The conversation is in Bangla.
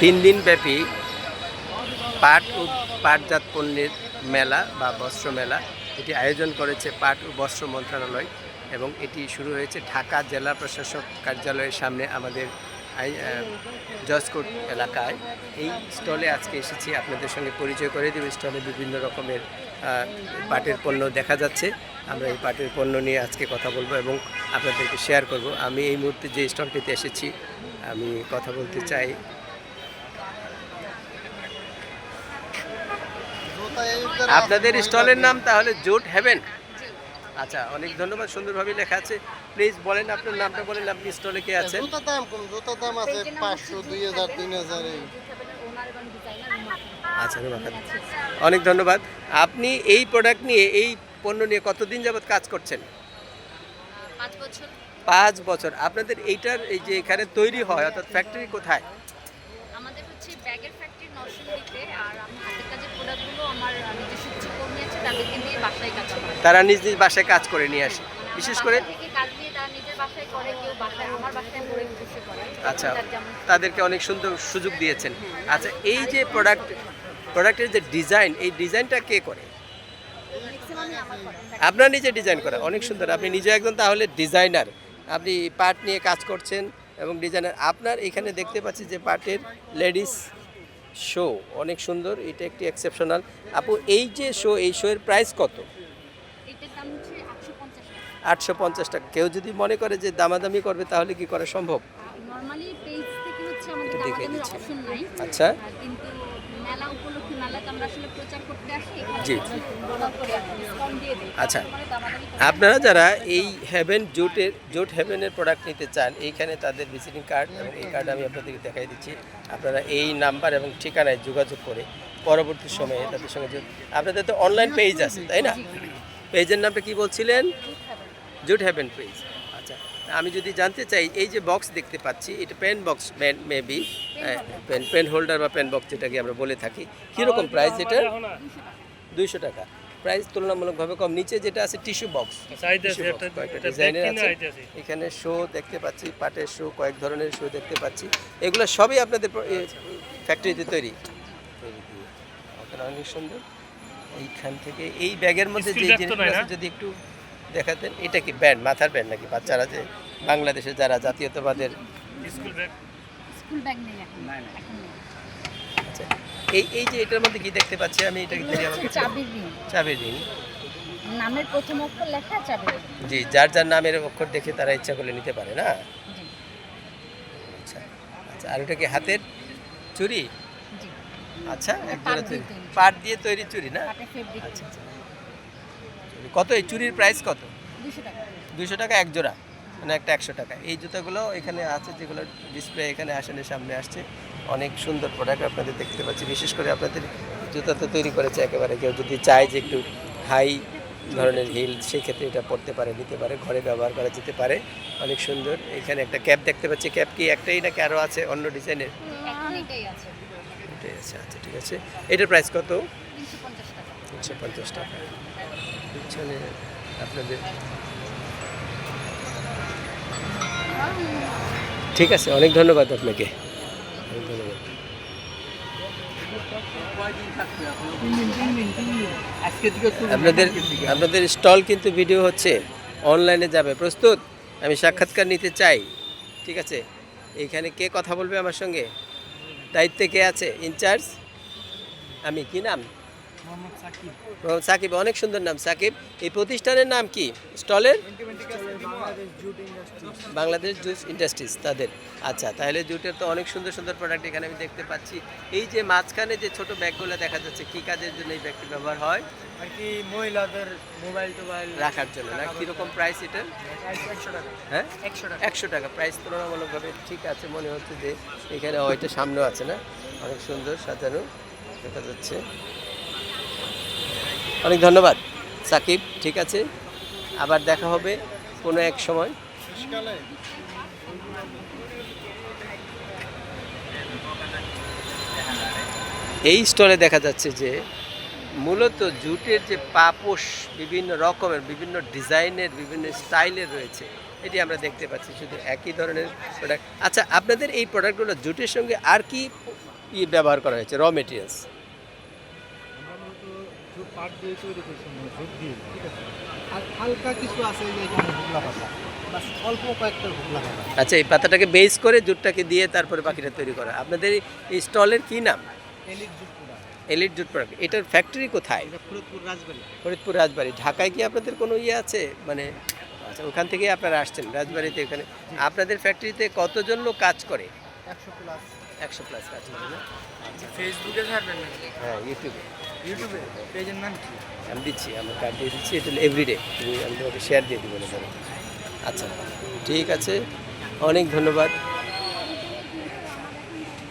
তিন দিন ব্যাপী পাট ও পাটজাত পণ্যের মেলা বা বস্ত্র মেলা। এটি আয়োজন করেছে পাট ও বস্ত্র মন্ত্রণালয় এবং এটি শুরু হয়েছে ঢাকা জেলা প্রশাসক কার্যালয়ের সামনে আমাদের জজকোট এলাকায়। এই স্টলে আজকে এসেছি, আপনাদের সঙ্গে পরিচয় করে দেব। স্টলে বিভিন্ন রকমের পাটের পণ্য দেখা যাচ্ছে। আমরা এই পাটের পণ্য নিয়ে আজকে কথা বলব এবং আপনাদেরকে শেয়ার করব। আমি এই মুহূর্তে যে স্টলটিতে এসেছি, আমি কথা বলতে চাই আপনাদের স্টলের নাম তাহলে জোট হ্যাভেন? আচ্ছা অনেক ধন্যবাদ সুন্দরভাবে লেখা আছে। প্লিজ বলেন আপনার নামটা বলেন আপনি স্টলে কে আছেন? জুতার দাম কম জুতার দাম আছে পাঁচশো দুই হাজার তিন হাজার। এই আচ্ছা। অনেক ধন্যবাদ। আপনি এই প্রোডাক্ট নিয়ে এই পণ্য নিয়ে কতদিন যাবত কাজ করছেন? পাঁচ বছর। পাঁচ বছর। আপনাদের এইটার এই যে এখানে তৈরি হয় অর্থাৎ ফ্যাক্টরি কোথায়? আমাদের হচ্ছে ব্যাগের ফ্যাক্টরি নরসিংদীতে আর প্রোডাক্টগুলো আমার নিজস্ব কিছু কর্মী আছে তাদেরকে দিয়ে বাসায় কাজ করে। তারা নিজ নিজ বাসায় কাজ করে নিয়ে আসে বিশেষ করে আচ্ছা তাদেরকে অনেক সুন্দর সুযোগ দিয়েছেন। আচ্ছা এই যে প্রোডাক্ট প্রোডাক্টের যে ডিজাইন এই ডিজাইনটা কে করে? করে। আপনার নিজে ডিজাইন করা অনেক সুন্দর। আপনি নিজে একজন তাহলে ডিজাইনার আপনি পাট নিয়ে কাজ করছেন এবং ডিজাইনার আপনার এখানে দেখতে পাচ্ছি যে পাটের লেডিস শো অনেক সুন্দর এটা একটি এক্সেপশনাল আপু এই যে শো এই শো এর প্রাইস কত? এটার দাম হচ্ছে আটশো পঞ্চাশ টাকা। কেউ যদি মনে করে যে দামাদামি করবে তাহলে কি করা সম্ভব? দেখে দিচ্ছি। অপশন নাই। আচ্ছা। কিন্তু মেলা উপলক্ষে মেলাতে আমরা আসলে প্রচার করতে আসি জি। দিই। আচ্ছা। আপনারা যারা এই হেভেন জুটের জুট হেভেনের প্রোডাক্ট নিতে চান এইখানে তাদের ভিজিটিং কার্ড এবং এই কার্ড আমি আপনাদেরকে দেখাই দিচ্ছি। আপনারা এই নাম্বার এবং ঠিকানায় যোগাযোগ করে পরবর্তী সময়ে তাদের সঙ্গে আপনাদের তো অনলাইন পেজ আছে তাই না? পেজের নামটা কি বলছিলেন? জুট হ্যাভেন পেজ আমি যদি জানতে চাই এই যে বক্স দেখতে পাচ্ছি এটা pen box pen maybe pen pen holder বা পেন বক্স যেটাকে আমরা বলে থাকি। কীরকম প্রাইস এটা দুইশো টাকা। প্রাইস তুলনামূলকভাবে কম। নিচে যেটা আছে টিস্যু বক্স ডিজাইনের আছে এখানে শো দেখতে পাচ্ছি পাটের শো কয়েক ধরনের শো দেখতে পাচ্ছি। এগুলো সবই আপনাদের ফ্যাক্টরিতে তৈরি। অনেক সুন্দর। এইখান থেকে এই ব্যাগের মধ্যে যে জিনিসগুলো যদি একটু দেখাতেন এটা কি ব্যান্ড মাথার ব্যান্ড নাকি? বাচ্চারা যে বাংলাদেশে যারা জাতীয়তাবাদের স্কুল ব্যাগ নেই এখন। এখন আচ্ছা এই এই যে এটার মধ্যে কি দেখতে পাচ্ছি আমি এটা হচ্ছে আমাকে চাবির রিং চাবি দিন নামের প্রথম অক্ষর লেখা চাবির রিং জি যার যার নামের অক্ষর দেখে তারা ইচ্ছা করলে নিতে পারে না? আচ্ছা আচ্ছা আর ওটা কি হাতের চুড়ি জি। আচ্ছা এক পাট জোড়া দিয়ে তৈরি। পাট দিয়ে তৈরি চুড়ি না? আচ্ছা আচ্ছা। কত এই চুরির প্রাইস কত? দুশো টাকা। দুশো টাকা এক জোড়া মানে একটা একশো টাকা। এই জুতাগুলো এখানে আছে যেগুলো ডিসপ্লে এখানে আসলে সামনে আসছে। অনেক সুন্দর প্রোডাক্ট আপনাদের দেখতে পাচ্ছি। বিশেষ করে আপনাদের জুতা তো তৈরি করেছে একেবারে। কেউ যদি চায় যে একটু হাই ধরনের হিল সেক্ষেত্রে এটা পড়তে পারে নিতে পারে ঘরে ব্যবহার করা যেতে পারে। অনেক সুন্দর। এখানে একটা ক্যাপ দেখতে পাচ্ছি। ক্যাপ কি একটাই নাকি আরও আছে অন্য ডিজাইনের এখন এটাই আছে। আচ্ছা ঠিক আছে। এটার প্রাইস কত? তিনশো পঞ্চাশ টাকা। পিছনে আপনাদের? ঠিক আছে, অনেক ধন্যবাদ আপনাকে। অনেক ধন্যবাদ। আপনাদের আপনাদের স্টল কিন্তু ভিডিও হচ্ছে, অনলাইনে যাবে। প্রস্তুত? আমি সাক্ষাৎকার নিতে চাই। ঠিক আছে? এইখানে কে কথা বলবে আমার সঙ্গে? দায়িত্বে কে আছে? ইনচার্জ আমি, কি নাম? মোহাম্মদ সাকিব। অনেক সুন্দর নাম। সাকিব এই প্রতিষ্ঠানের নাম কি? স্টলের? Bangladesh juice industries. তাদের। আচ্ছা তাহলে জুটের তো অনেক সুন্দর সুন্দর প্রোডাক্ট এখানে আমি দেখতে পাচ্ছি। এই যে মাঝখানে যে ছোট ব্যাগগুলো দেখা যাচ্ছে কি কাজের জন্য এই ব্যাগটি ব্যবহার হয়? আর কি মহিলাদের মোবাইল টোবাইল রাখার জন্য না? কীরকম প্রাইস একশো টাকা। হ্যাঁ? একশো টাকা। একশো টাকা। প্রাইস তুলনামূলকভাবে ঠিক আছে মনে হচ্ছে যে এখানে হয়তো সামনেও আছে না? অনেক সুন্দর সাজানো দেখা যাচ্ছে। অনেক ধন্যবাদ। সাকিব, ঠিক আছে। আবার দেখা হবে কোনো এক সময়। এই স্টলে দেখা যাচ্ছে যে, মূলত জুটের যে পাপোশ বিভিন্ন রকমের, বিভিন্ন ডিজাইনের, বিভিন্ন স্টাইলের রয়েছে, এটি আমরা দেখতে পাচ্ছি শুধু একই ধরনের প্রোডাক্ট আচ্ছা আপনাদের এই প্রোডাক্টগুলো জুটের সঙ্গে আর কি ব্যবহার করা হয়েছে? র মেটেরিয়ালস পাট দিয়ে তৈরি করছি জুট দিয়ে ঠিক আছে? আর হালকা কিছু আছে যে এখানে হুগলা পাতা। অল্প কয়েকটা হুগলা পাতা। আচ্ছা এই পাতাটাকে বেস করে জুটটাকে দিয়ে তারপরে বাকিটা তৈরি করা। আপনাদের এই স্টলের কি নাম? Elite jute product elite jute product এটার ফ্যাক্টরি কোথায়? ফরিদপুর রাজবাড়ি। ফরিদপুর রাজবাড়ি। ঢাকায় কি আপনাদের কোনো ইয়ে আছে? মানে আচ্ছা ওখান থেকে আপনারা আসছেন রাজবাড়িতে এখানে আপনাদের ফ্যাক্টরিতে কতজন লোক কাজ করে? একশো প্লাস একশো প্লাস কাজ করে না? ফেসবুকে ছাড়বেন হ্যাঁ ইউটিউবে ইউটিউবে আমি দিচ্ছি, আমার কার্ড দিয়ে দিচ্ছি, এটা এভরিডে তুমি আমি তোমাকে শেয়ার দিয়ে দিব আচ্ছা ঠিক আছে, অনেক ধন্যবাদ।